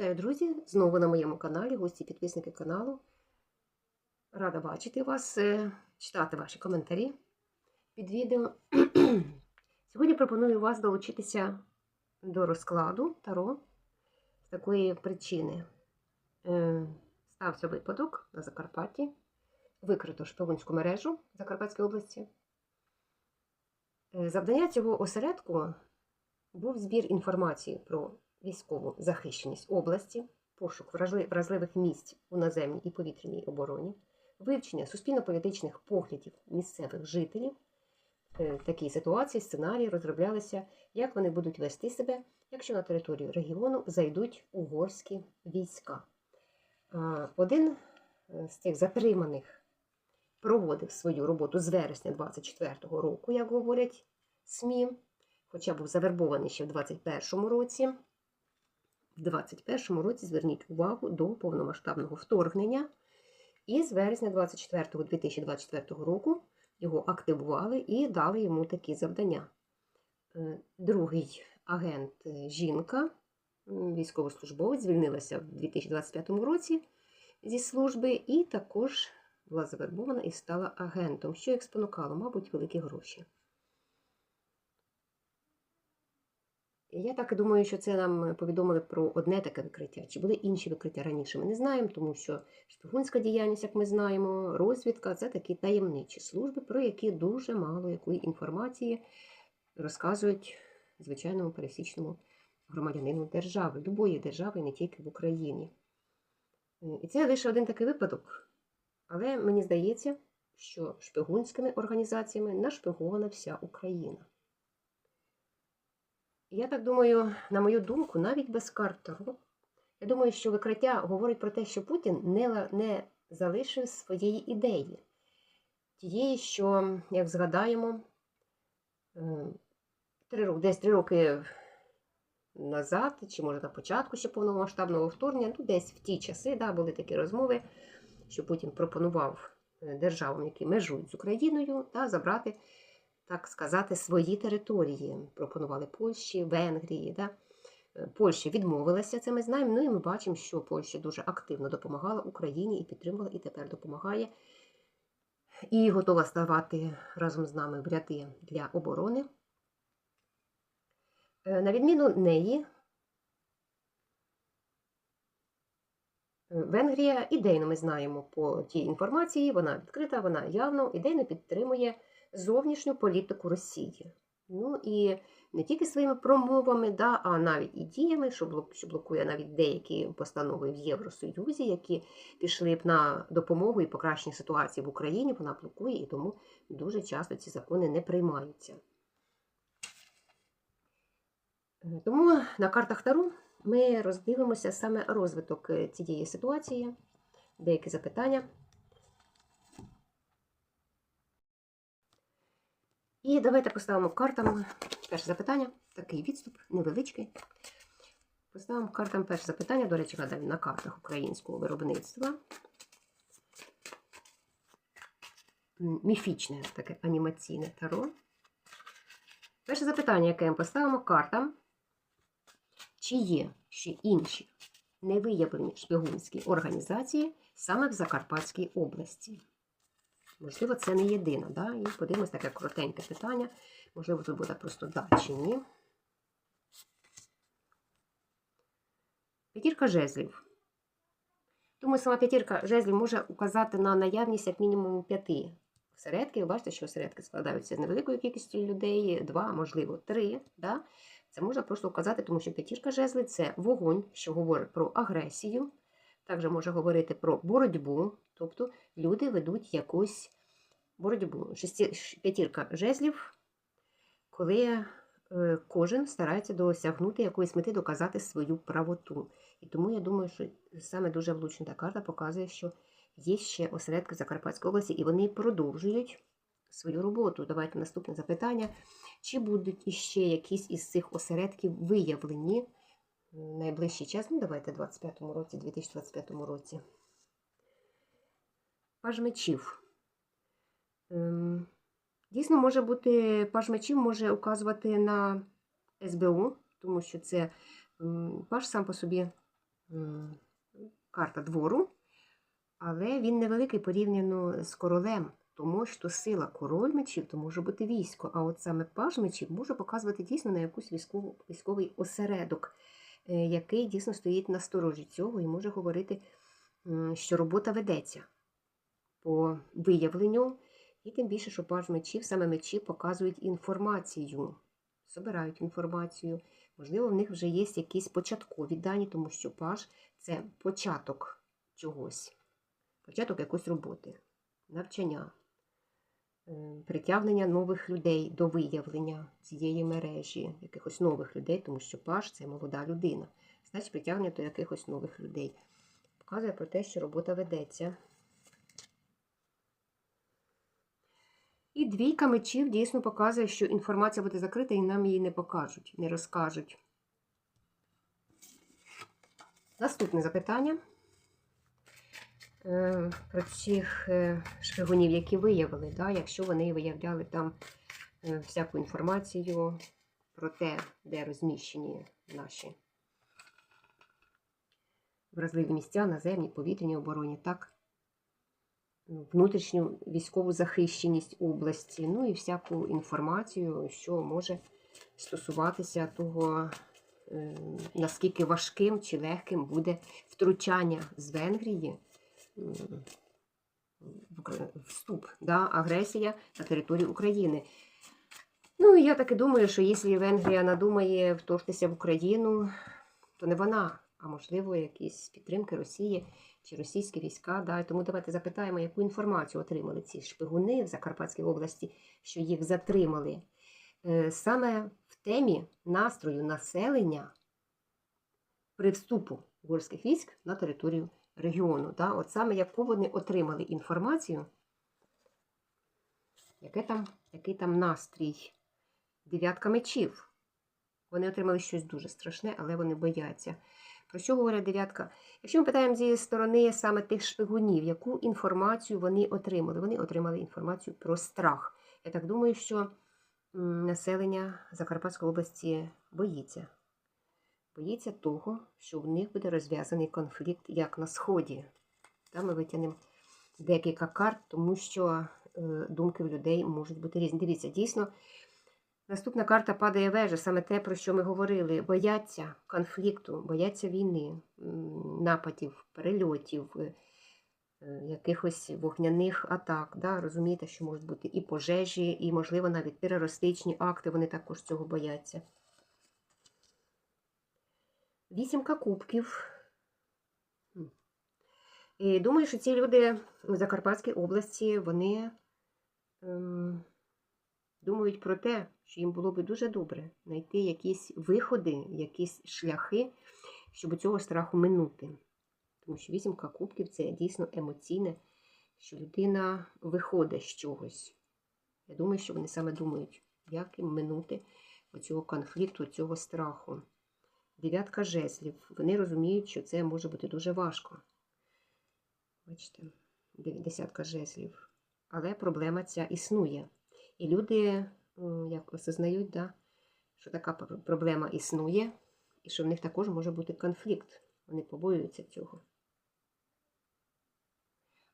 Вітаю, друзі! Знову на моєму каналі, гості підписники каналу. Рада бачити вас, е, читати ваші коментарі під відео. Сьогодні пропоную вас долучитися до розкладу Таро з такої причини. Е, Стався випадок на Закарпатті, викрито шпигунську мережу Закарпатській області. Е, Завдання цього осередку був збір інформації про військову захищеність області, пошук вразливих місць у наземній і повітряній обороні, вивчення суспільно-політичних поглядів місцевих жителів. Е, В такій ситуації сценарії розроблялися, як вони будуть вести себе, якщо на територію регіону зайдуть угорські війська. Один е, з цих затриманих проводив свою роботу з вересня 24-го року, як говорять СМІ, хоча був завербований ще в 21-му році. В 21-му році зверніть увагу до повномасштабного вторгнення. І з вересня 24 2024 року його активували і дали йому такі завдання. Е, Другий агент е, жінка, військовослужбовець, звільнилася в 2025 році зі служби і також була завербована і стала агентом, що їх спонукало, мабуть, великі гроші. Я так і думаю, що це нам повідомили про одне таке викриття. Чи були інші викриття раніше? Ми не знаємо, тому що шпигунська діяльність, як ми знаємо, розвідка це такі таємничі служби, про які дуже мало якої інформації розказують звичайному пересічному громадянину держави, любої держави, не тільки в Україні. Е, І це лише один такий випадок. Але мені здається, що шпигунськими організаціями нашпигована вся Україна. Я так думаю, на мою думку, навіть без карт Таро, я думаю, що викриття говорить про те, що Путін не, не залишив своєї ідеї. Тієї, що, як згадаємо, е, три десь три роки назад, чи може на початку ще повномасштабного вторгнення, ну десь в ті часи да, були такі розмови, що Путін пропонував е, державам, які межують з Україною, да, забрати так сказати, свої території. Пропонували Польщі, Венгрії. Да? Е, Польща відмовилася, це ми знаємо. Ну і ми бачимо, що Польща дуже активно допомагала Україні і підтримувала, і тепер допомагає. І готова ставати разом з нами в ряди для оборони. Е, На відміну неї, е, Венгрія ідейно ми знаємо по тій інформації, вона відкрита, вона явно ідейно підтримує зовнішню політику Росії. Ну і не тільки своїми промовами, да, а навіть і діями, що блокує навіть деякі постанови в Євросоюзі, які пішли б на допомогу і покращення ситуації в Україні, вона блокує, і тому дуже часто ці закони не приймаються. Тому на картах Таро ми роздивимося саме розвиток е, цієї ситуації, деякі запитання. І давайте поставимо картам перше запитання. Такий відступ невеличкий. Поставимо картам перше запитання. До речі, гадаю, на картах українського виробництва. Міфічне таке анімаційне таро. Перше запитання, яке ми поставимо картам. Чи є ще інші невиявлені шпигунські організації саме в Закарпатській області? Можливо, це не єдина, да? І подивимось таке коротеньке питання. Можливо, тут буде просто да чи ні. П'ятірка жезлів. Думаю, сама п'ятірка жезлів може указати на наявність як мінімум п'яти осередків. Бачите, що осередки складаються з невеликої кількості людей, два, можливо, три. Да? Це можна просто указати, тому що п'ятірка жезлів це вогонь, що говорить про агресію. Також може говорити про боротьбу, тобто люди ведуть якусь боротьбу. П'ятірка жезлів, коли е, кожен старається досягнути якоїсь мети, доказати свою правоту. І тому я думаю, що саме дуже влучна та карта показує, що є ще осередки в Закарпатській області, і вони продовжують свою роботу. Давайте наступне запитання. Чи будуть іще якісь із цих осередків виявлені в найближчий час? Ну, давайте 25-му році, 2025 році. Паж мечів. Ем, Дійсно, може бути, паж мечів може указувати на СБУ, тому що це паж сам по собі карта двору, але він невеликий порівняно з королем, тому що сила король мечів то може бути військо, а от саме паж мечів може показувати дійсно на якусь військову, військовий осередок, е, який дійсно стоїть на сторожі цього і може говорити, що робота ведеться по виявленню, і тим більше, що паж мечів, саме мечі показують інформацію, збирають інформацію. Можливо, в них вже є якісь початкові дані, тому що паж це початок чогось, початок якоїсь роботи, навчання, е, притягнення нових людей до виявлення цієї мережі, якихось нових людей, тому що паж це молода людина. Значить, притягнення до якихось нових людей. Показує про те, що робота ведеться. Двійка мечів дійсно показує, що інформація буде закрита і нам її не покажуть, не розкажуть. Наступне запитання Е, про цих е, шпигунів, які виявили, да, якщо вони виявляли там е, всяку інформацію про те, де розміщені наші вразливі місця, наземні, повітряні обороні, так, внутрішню військову захищеність області, ну і всяку інформацію, що може стосуватися того, е, наскільки важким чи легким буде втручання з Венгрії, вступ, да, агресія на територію України. Ну, я так і думаю, що якщо Венгрія надумає вторгтися в Україну, то не вона, а можливо, якісь підтримки Росії чи російські війська. Да? Тому давайте запитаємо, яку інформацію отримали ці шпигуни в Закарпатській області, що їх затримали. Е, Саме в темі настрою населення при вступу угорських військ на територію регіону. Да? От саме яку вони отримали інформацію, яке там, який там настрій. Дев'ятка мечів. Вони отримали щось дуже страшне, але вони бояться. Про що говорить дев'ятка? Якщо ми питаємо зі сторони саме тих шпигунів, яку інформацію вони отримали? Вони отримали інформацію про страх. Я так думаю, що населення Закарпатської області боїться. Боїться того, що в них буде розв'язаний конфлікт як на Сході. Там ми витягнемо декілька карт, тому що е, думки в людей можуть бути різні. Дивіться, дійсно, наступна карта падає вежа, саме те, про що ми говорили. Бояться конфлікту, бояться війни, нападів, перельотів, е, якихось вогняних атак. Да? Розумієте, що можуть бути і пожежі, і, можливо, навіть терористичні акти, вони також цього бояться. Вісімка кубків. І думаю, що ці люди у Закарпатській області, вони ем, думають про те, що їм було би дуже добре знайти якісь виходи, якісь шляхи, щоб цього страху минути. Тому що вісімка кубків це дійсно емоційне, що людина виходить з чогось. Я думаю, що вони саме думають, як їм минути цього конфлікту, цього страху. Дев'ятка жезлів. Вони розуміють, що це може бути дуже важко. Бачите, десятка жезлів. Але проблема ця існує. І люди як осознають, да, що така проблема існує, і що в них також може бути конфлікт. Вони побоюються цього.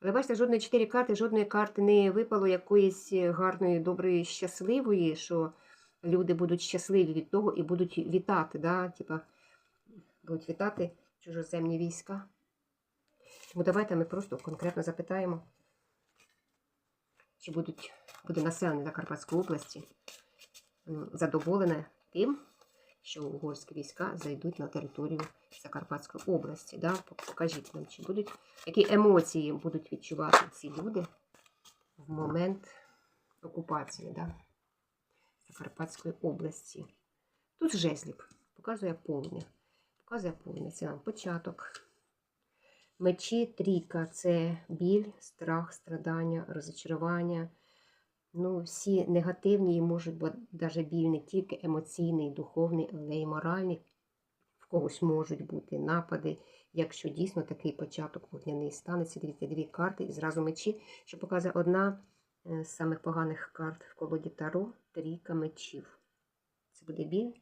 Але бачите, жодної чотири карти, жодної карти не випало якоїсь гарної, доброї, щасливої, що люди будуть щасливі від того і будуть вітати, да? Типа, будуть вітати чужоземні війська. Тому давайте ми просто конкретно запитаємо, чи будуть, буде населення Закарпатської області задоволене тим, що угорські війська зайдуть на територію Закарпатської області. Да? Покажіть нам, чи будуть, які емоції будуть відчувати ці люди в момент окупації да? Закарпатської області. Тут жезлів, показує повне. Показує повне. Це нам початок. Мечі трійка це біль, страх, страдання, розочарування. Ну, всі негативні і можуть бути навіть біль не тільки емоційний, духовний, але й моральний. В когось можуть бути напади, якщо дійсно такий початок вогняний станеться. Дивіться, дві карти і зразу мечі, що показує одна з самих поганих карт в колоді Таро трійка мечів. Це буде біль.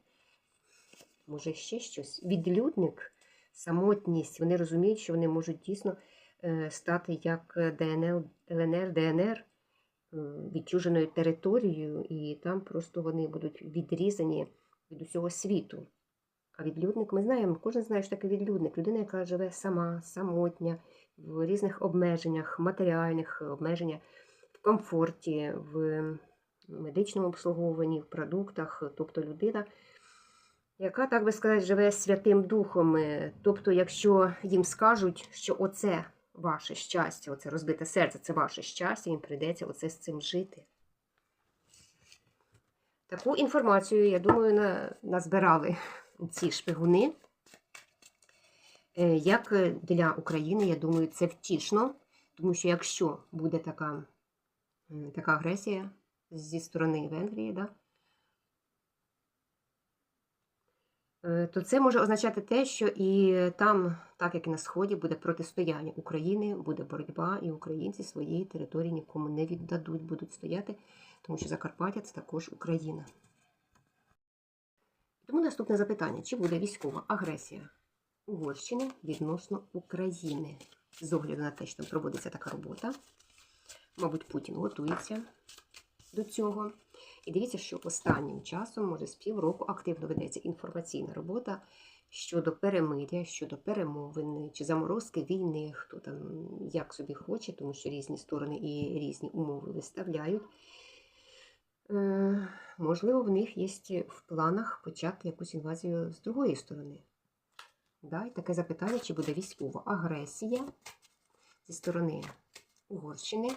Може ще щось. Відлюдник самотність. Вони розуміють, що вони можуть дійсно е, стати як ДНР, ЛНР, ДНР е, відчуженою територією, і там просто вони будуть відрізані від усього світу. А відлюдник, ми знаємо, кожен знає, що таке відлюдник. Людина, яка живе сама, самотня, в різних обмеженнях, матеріальних обмеженнях, в комфорті, в медичному обслуговуванні, в продуктах, тобто людина, яка, так би сказати, живе святим духом. Е, Тобто, якщо їм скажуть, що оце ваше щастя, оце розбите серце, це ваше щастя, їм прийдеться оце з цим жити. Таку інформацію, я думаю, на, назбирали ці шпигуни. Е, Як для України, я думаю, це втішно, тому що якщо буде така, така агресія зі сторони Венгрії, да, е, то це може означати те, що і там, так як і на Сході, буде протистояння України, буде боротьба, і українці свої території нікому не віддадуть, будуть стояти, тому що Закарпаття це також Україна. Тому наступне запитання: чи буде військова агресія Угорщини відносно України? З огляду на те, що там проводиться така робота. Мабуть, Путін готується до цього. І дивіться, що останнім часом, може, з півроку активно ведеться інформаційна робота щодо перемиря, щодо перемовин чи заморозки війни, хто там як собі хоче, тому що різні сторони і різні умови виставляють. Е, можливо, в них є в планах почати якусь інвазію з другої сторони. Да? І таке запитання, чи буде військова агресія зі сторони Угорщини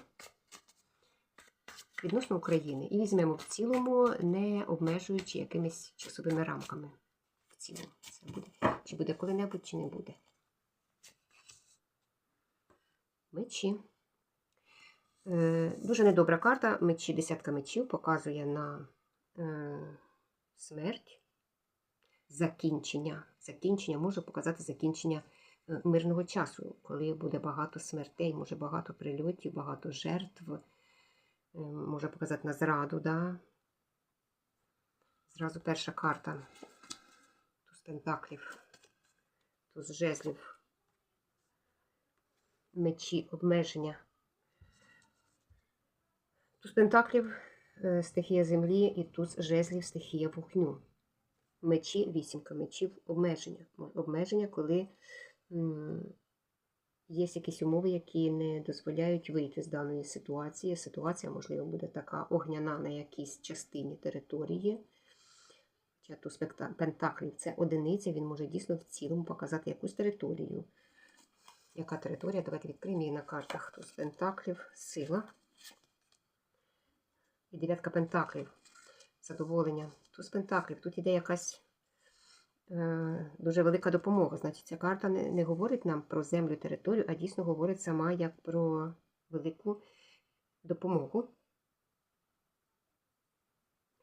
відносно України. І візьмемо в цілому, не обмежуючи якимись часовими рамками. В цілому це буде. Чи буде коли-небудь, чи не буде. Мечі. Е, Дуже недобра карта. Мечі, десятка мечів показує на е, смерть, закінчення. Закінчення може показати закінчення е, мирного часу, коли буде багато смертей, може багато прильотів, багато жертв, може показати на зраду. Да? Зразу перша карта. Туз пентаклів, туз жезлів, мечі, обмеження. Туз пентаклів е, стихія землі і туз жезлів стихія вогню. Мечі, вісімка мечів, обмеження. Обмеження, коли є якісь умови, які не дозволяють вийти з даної ситуації. Ситуація, можливо, буде така огняна на якійсь частині території. Туз пентаклів це одиниця, він може дійсно в цілому показати якусь територію. Яка територія? Давайте відкриємо її на картах. Туз пентаклів, сила. І дев'ятка пентаклів. Задоволення. Туз пентаклів. Тут іде якась дуже велика допомога. Значить, ця карта не, не говорить нам про землю територію, а дійсно говорить сама як про велику допомогу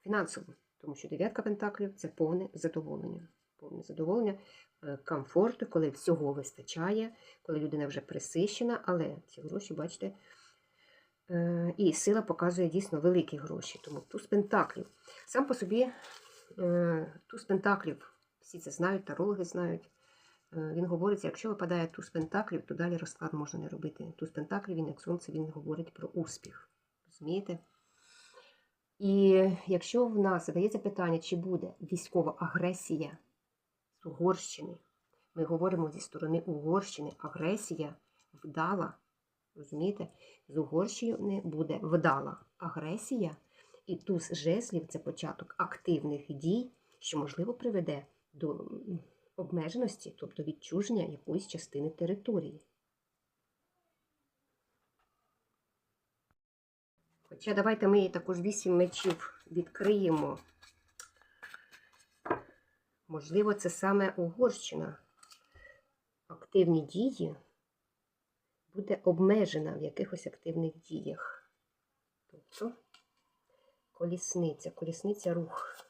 фінансову. Тому що дев'ятка пентаклів це повне задоволення. Повне задоволення, е, комфорту, коли всього вистачає, коли людина вже присищена, але ці гроші, бачите, Е, І сила показує дійсно великі гроші. Тому туз пентаклів. Сам по собі е, туз пентаклів, всі це знають, тарологи знають. Е, Він говорить, якщо випадає туз пентаклів, то далі розклад можна не робити. Туз пентаклів, він як сонце, він говорить про успіх. Розумієте? І якщо в нас задається питання, чи буде військова агресія з Угорщини, ми говоримо зі сторони Угорщини, агресія вдала. Розумієте? З Угорщини буде вдала агресія, і туз жезлів це початок активних дій, що, можливо, приведе до обмеженості, тобто відчуження якоїсь частини території. Хоча давайте ми також вісім мечів відкриємо. Можливо, це саме Угорщина. Активні дії буде обмежена в якихось активних діях. Тобто колісниця, колісниця рух.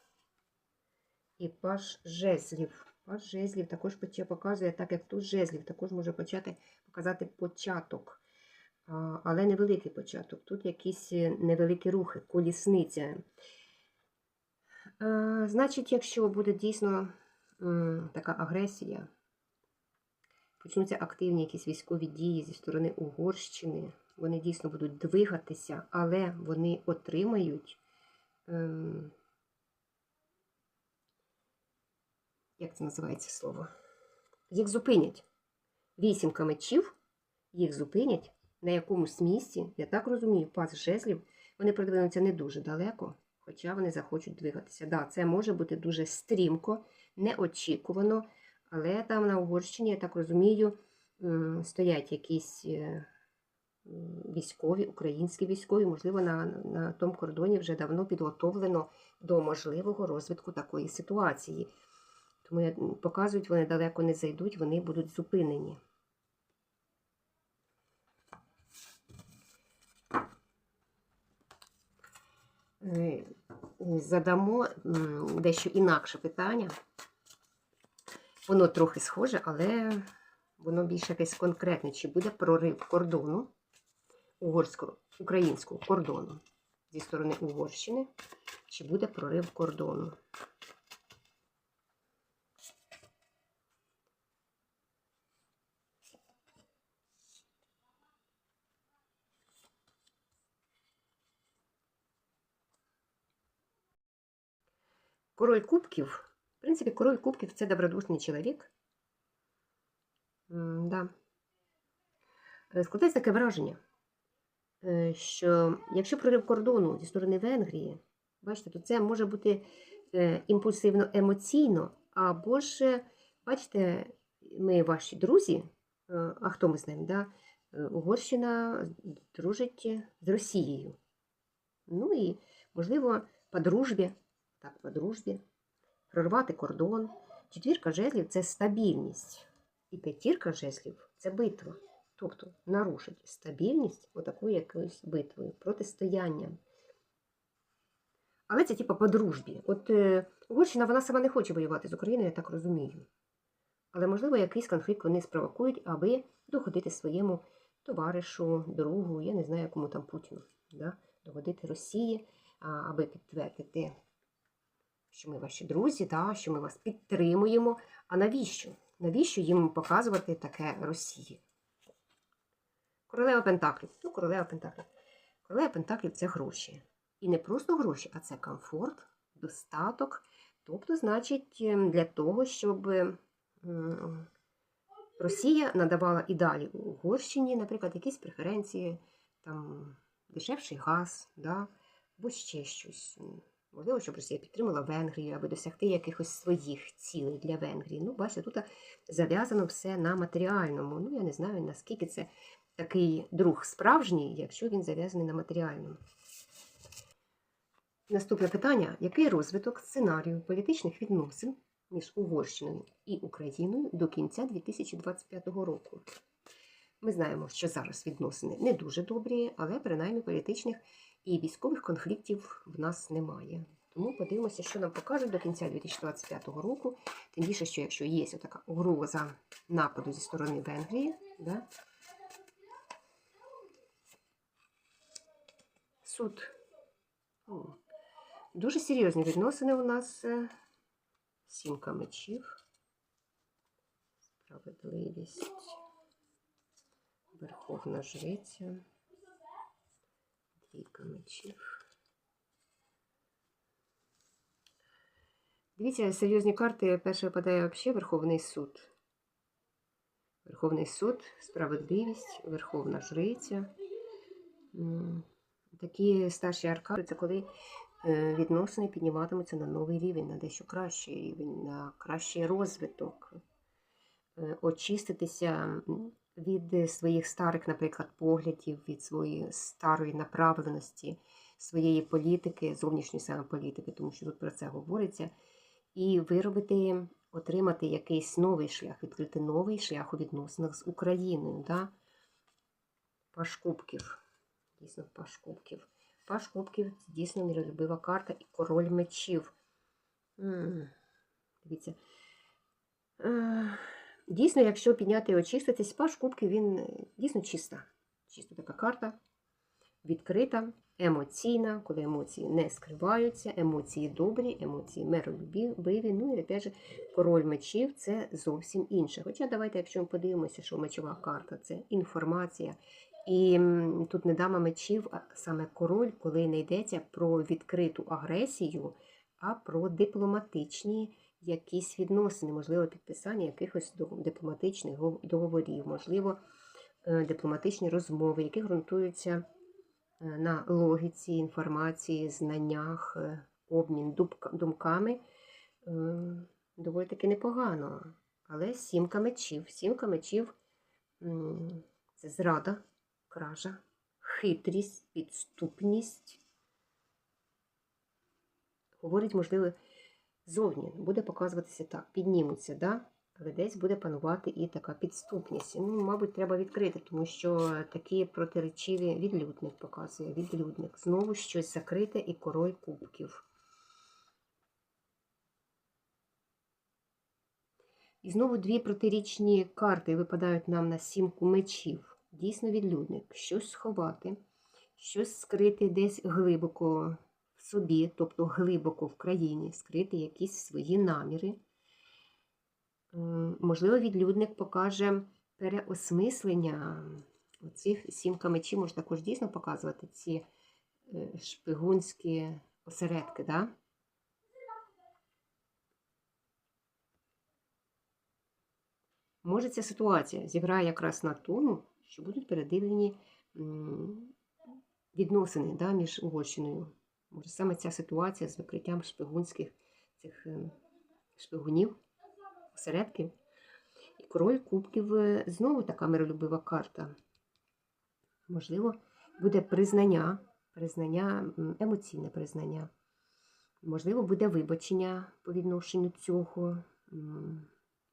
І паж жезлів. Паж жезлів також показує, так як тут жезлів, також може почати показати початок. Але невеликий початок. Тут якісь е, невеликі рухи, колісниця. Значить, якщо буде дійсно така агресія, почнуться активні якісь військові дії зі сторони Угорщини. Вони дійсно будуть двигатися, але вони отримають. Ем, як це називається слово? Їх зупинять. Вісімка мечів, їх зупинять на якомусь місці, я так розумію, пас жезлів, вони продвинуться не дуже далеко, хоча вони захочуть двигатися. Да, це може бути дуже стрімко, неочікувано, але там на Угорщині, я так розумію, стоять якісь е, військові, українські військові, можливо, на, на тому кордоні вже давно підготовлено до можливого розвитку такої ситуації. Тому я- показують, вони далеко не зайдуть, вони будуть зупинені. Е, Задамо дещо інакше питання. Воно трохи схоже, але воно більш якесь конкретне. Чи буде прорив кордону угорського, українського кордону зі сторони Угорщини? Чи буде прорив кордону? Король кубків. В принципі, король кубків це добродушний чоловік. М, Да. Е, Складається таке враження, е, що якщо прорив кордону зі сторони Венгрії, бачите, то це може бути е, імпульсивно емоційно, або ж, бачите, ми ваші друзі, а хто ми знаємо, да? Е, Угорщина дружить з Росією. Ну і, можливо, по дружбі, так, по дружбі, прорвати кордон. Четвірка жезлів це стабільність. І п'ятірка жезлів це битва. Тобто нарушить стабільність отакою якоюсь битвою, протистоянням. Але це типу по дружбі. От е, Угорщина вона сама не хоче воювати з Україною, я так розумію. Але, можливо, якийсь конфлікт вони спровокують, аби догодити своєму товаришу, другу, я не знаю, кому там Путіну, да? догодити Росії, аби підтвердити, що ми ваші друзі, да? що ми вас підтримуємо. А навіщо? Навіщо їм показувати таке Росії? Королева Пентаклів. Ну, королева Пентаклів. Королева Пентаклів це гроші. І не просто гроші, а це комфорт, достаток. Тобто, значить, ем, для того, щоб ем, Росія надавала і далі Угорщині, наприклад, якісь преференції, там дешевший газ, да, або ще щось. Можливо, щоб Росія підтримала Венгрію, аби досягти якихось своїх цілей для Венгрії. Ну, бачите, тут зав'язано все на матеріальному. Ну, я не знаю, наскільки це такий друг справжній, якщо він зав'язаний на матеріальному. Наступне питання: який розвиток сценарію політичних відносин між Угорщиною і Україною до кінця 2025 року? Ми знаємо, що зараз відносини не дуже добрі, але принаймні політичних і військових конфліктів в нас немає. Тому подивимося, що нам покажуть до кінця 2025 року. Тим більше, що якщо є така угроза нападу зі сторони Венгрії, да? суд. Дуже серйозні відносини у нас. е, Сімка мечів, справедливість, Верховна жриця, двійка мечів. Дивіться, серйозні карти. Перше випадає взагалі Верховний суд. Верховний суд, справедливість, Верховна жриця. Такі старші аркади це коли е, відносини підніматимуться на новий рівень, на дещо кращий рівень, на кращий розвиток, Е, очиститися від своїх старих, наприклад, поглядів, від своєї старої направленості, своєї політики, зовнішньої саме політики, тому що тут про це говориться, і виробити, отримати якийсь новий шлях, відкрити новий шлях у відносинах з Україною. Да? Паш кубків. Дійсно, паш кубків. Паш кубків дійсно миролюбива карта і король мечів. М, Дивіться. Дійсно, якщо підняти і очиститись, паш кубків він е, дійсно чиста. Чиста така карта, відкрита. емоційна, коли емоції не скриваються, емоції добрі, емоції миролюбиві. Ну і опять же, король мечів це зовсім інше. Хоча давайте, якщо ми подивимося, що мечова карта це інформація. І тут не дама мечів, а саме король, коли не йдеться про відкриту агресію, а про дипломатичні якісь відносини, можливо, підписання якихось дипломатичних договорів, можливо, е, дипломатичні розмови, які ґрунтуються е, на логіці, інформації, знаннях, е, обмін думками. Доволі таки непогано. Але сімка мечів. Сімка мечів це зрада, кража, хитрість, підступність. Говорить, можливо, зовні буде показуватися так, піднімуться, да? але десь буде панувати і така підступність. Ну, мабуть, треба відкрити, тому що такі протиречиві відлюдник показує. Відлюдник. Знову щось закрите і король кубків. І знову дві протирічні карти випадають нам на сімку мечів. Дійсно відлюдник. Щось сховати, щось скрити десь глибоко собі, тобто глибоко в країні, скрити якісь свої наміри. Можливо, відлюдник покаже переосмислення. Оцих сімка мечів може також дійсно показувати ці е, шпигунські осередки. Да? Може, ця ситуація зіграє якраз на тому, що будуть передивлені відносини да, між Угорщиною. Може, саме ця ситуація з викриттям шпигунських цих е, шпигунів, осередків. І король кубків е, знову така миролюбива карта. Можливо, буде признання, признання, емоційне признання. Можливо, буде вибачення по відношенню цього.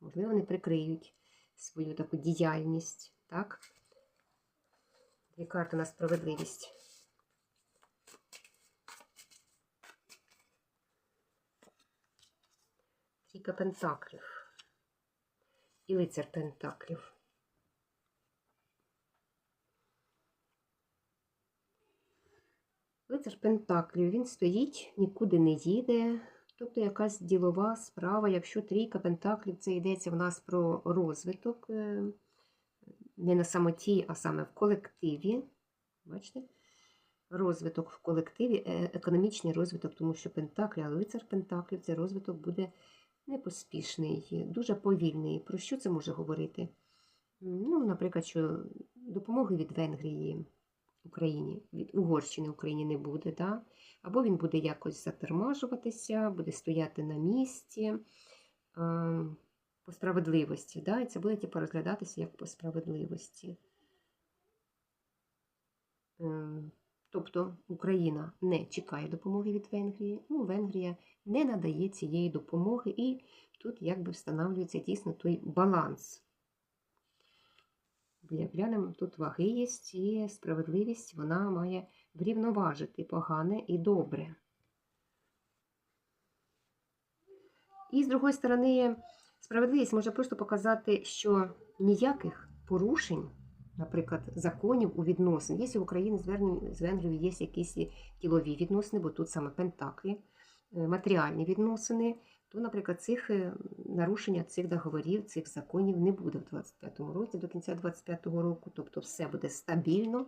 Можливо, вони прикриють свою таку діяльність. Так? Дві карти на справедливість. Трійка пентаклів. І лицар пентаклів. Лицар Пентаклів, він стоїть, нікуди не їде. Тобто якась ділова справа, якщо трійка Пентаклів, це йдеться в нас про розвиток, е, не на самоті, а саме в колективі. Бачите? Розвиток в колективі, е, економічний розвиток, тому що Пентаклі, а лицар Пентаклів це розвиток буде непоспішний, дуже повільний. Про що це може говорити? Ну, наприклад, що допомоги від Венгрії Україні, від Угорщини Україні не буде, да? або він буде якось затормажуватися, буде стояти на місці е, по справедливості. Да? І це буде типу, розглядатися як по справедливості. Тобто Україна не чекає допомоги від Венгрії, ну, Венгрія не надає цієї допомоги, і тут якби встановлюється дійсно той баланс. Глянемо, тут ваги є, і справедливість вона має врівноважити погане і добре. І з другої сторони, справедливість може просто показати, що ніяких порушень, наприклад, законів у відносин, якщо в Україні з Венгрією- є якісь ділові відносини, бо тут саме пентаклі, е, матеріальні відносини, то, наприклад, цих е, нарушення цих договорів, цих законів не буде в 25-му році, до кінця 25-го року, тобто все буде стабільно.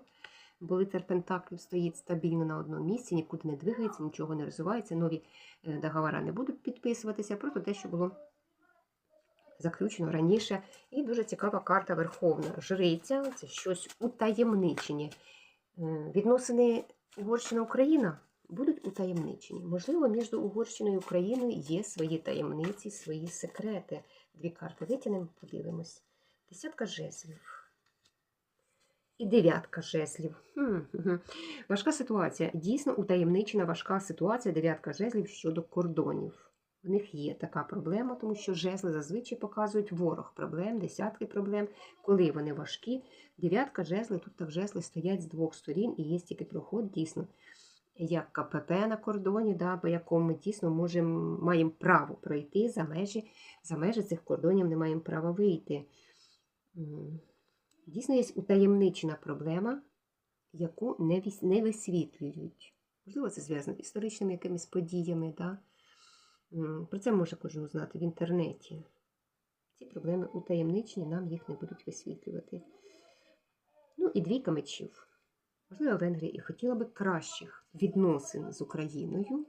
Бо лицар Пентаклів стоїть стабільно на одному місці, нікуди не двигається, нічого не розвивається, нові е, договори не будуть підписуватися, просто те, що було заключено раніше. І дуже цікава карта Верховна. Жриця це щось утаємничені. Е, Відносини Угорщина-Україна будуть утаємничені. Можливо, між Угорщиною і Україною є свої таємниці, свої секрети. Дві карти витягнемо, подивимось. Десятка жезлів. І дев'ятка жезлів. Важка ситуація. Дійсно утаємничена важка ситуація дев'ятка жезлів щодо кордонів. В них є така проблема, тому що жезли зазвичай показують ворог проблем, десятки проблем, коли вони важкі. Дев'ятка жезли, тут так жезли стоять з двох сторін і є тільки проход, дійсно, як КПП на кордоні, да, по якому ми дійсно можемо, маємо право пройти за межі, за межі цих кордонів не маємо права вийти. Дійсно, є утаємничена проблема, яку не висвітлюють. Можливо, це зв'язано з історичними якимись подіями. Да? Про це може кожен узнати в інтернеті. Ці проблеми утаємничені, нам їх не будуть висвітлювати. Ну і двійка мечів. Можливо, Венгрія і хотіла би кращих відносин з Україною,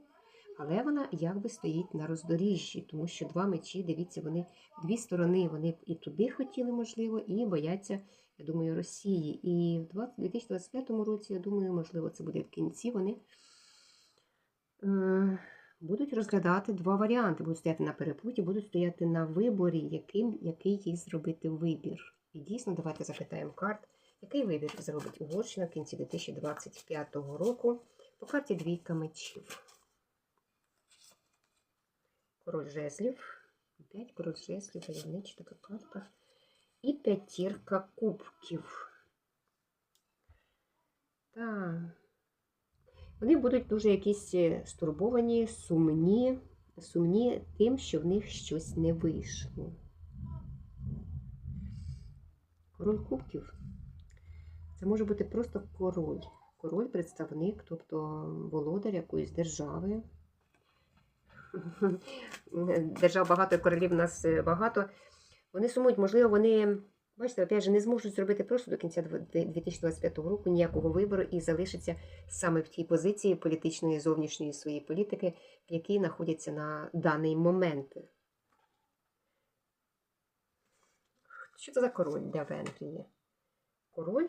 але вона якби стоїть на роздоріжжі, тому що два мечі, дивіться, вони дві сторони, вони і туди хотіли, можливо, і бояться, я думаю, Росії. І в 2025 році, я думаю, можливо, це буде в кінці. Вони е, будуть розглядати два варіанти: будуть стояти на перепуті, будуть стояти на виборі, яким, який їй зробити вибір. І дійсно, давайте запитаємо карт. Який вибір зробить Угорщина в кінці 2025 року по карті двійка мечів? Король жезлів. Опять король жезлів, войовнича така карта. І п'ятірка кубків. Так. Вони будуть дуже якісь е, стурбовані, сумні, сумні тим, що в них щось не вийшло. Король кубків. Це може бути просто король. Король, представник, тобто володар якоїсь держави. Держав багато, королів у нас е, багато. Вони сумують, можливо, вони, бачите, опять же, не зможуть зробити просто до кінця 2025 року ніякого вибору і залишаться саме в тій позиції політичної зовнішньої своєї політики, в якій знаходяться на даний момент. Що це за король для Венгрії? Король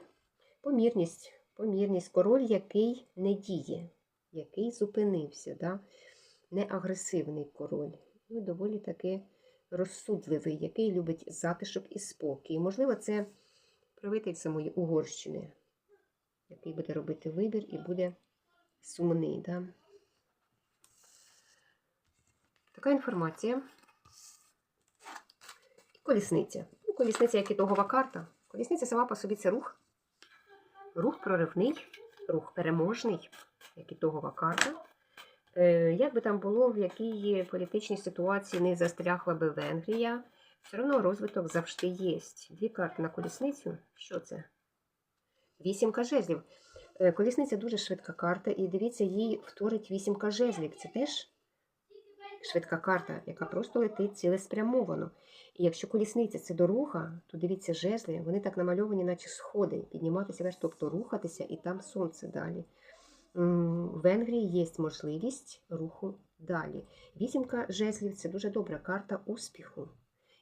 помірність, помірність, король, який не діє, який зупинився, да? не король, ну, доволі таки розсудливий, який любить затишок і спокій. Можливо, це правитель самої Угорщини, який буде робити вибір і буде сумний. Да? Така інформація. І колісниця. Ну, колісниця як ітогова карта. Колісниця сама по собі це рух. Рух проривний, рух переможний, як ітогова карта. Е, Як би там було, в якій політичній ситуації не застрягла би Венгрія, все одно розвиток завжди є. Дві карти на колісницю. Що це? Вісімка жезлів. Е, Колісниця дуже швидка карта, і дивіться, їй вторить вісімка жезлів. Це теж швидка карта, яка просто летить цілеспрямовано. І якщо колісниця це дорога, то дивіться, жезли, вони так намальовані, наче сходи, підніматися тобто рухатися, і там сонце далі. В Венгрії є можливість руху далі. Вісімка жезлів це дуже добра карта успіху.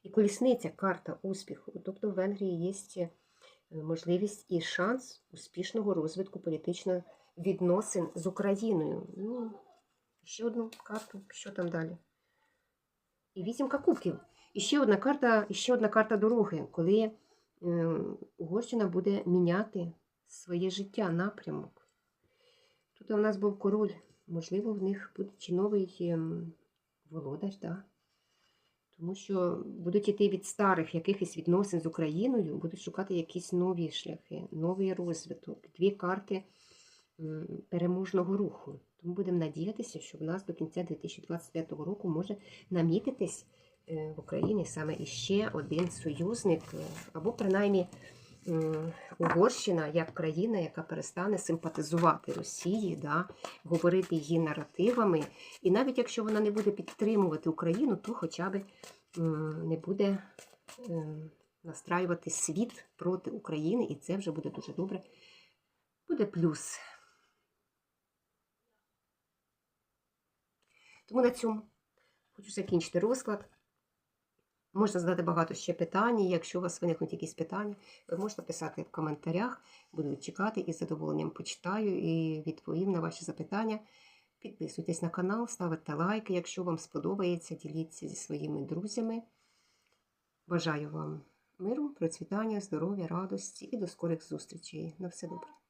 І колісниця карта успіху. Тобто в Венгрії є можливість і шанс успішного розвитку політичних відносин з Україною. Ну, ще одну карту, що там далі? І вісімка кубків. І ще одна карта, і ще одна карта дороги, коли е, Угорщина буде міняти своє життя, напрямок. Тут у нас був король, можливо, в них буде чи новий ем, володар, да? тому що будуть йти від старих якихось відносин з Україною, будуть шукати якісь нові шляхи, новий розвиток, дві карти переможного руху. Тому будемо надіятися, що в нас до кінця 2025 року може намітитись е, в Україні саме іще один союзник, е, або принаймні Угорщина як країна, яка перестане симпатизувати Росії, да, говорити її наративами. І навіть якщо вона не буде підтримувати Україну, то хоча б не буде ем, настраювати світ проти України, і це вже буде дуже добре. Буде плюс. Тому на цьому хочу закінчити розклад. Можна задати багато ще питань. Якщо у вас виникнуть якісь питання, ви можете писати в коментарях. Буду чекати і з задоволенням почитаю і відповім на ваші запитання. Підписуйтесь на канал, ставте лайки. Якщо вам сподобається, діліться зі своїми друзями. Бажаю вам миру, процвітання, здоров'я, радості і до скорих зустрічей. На все добре.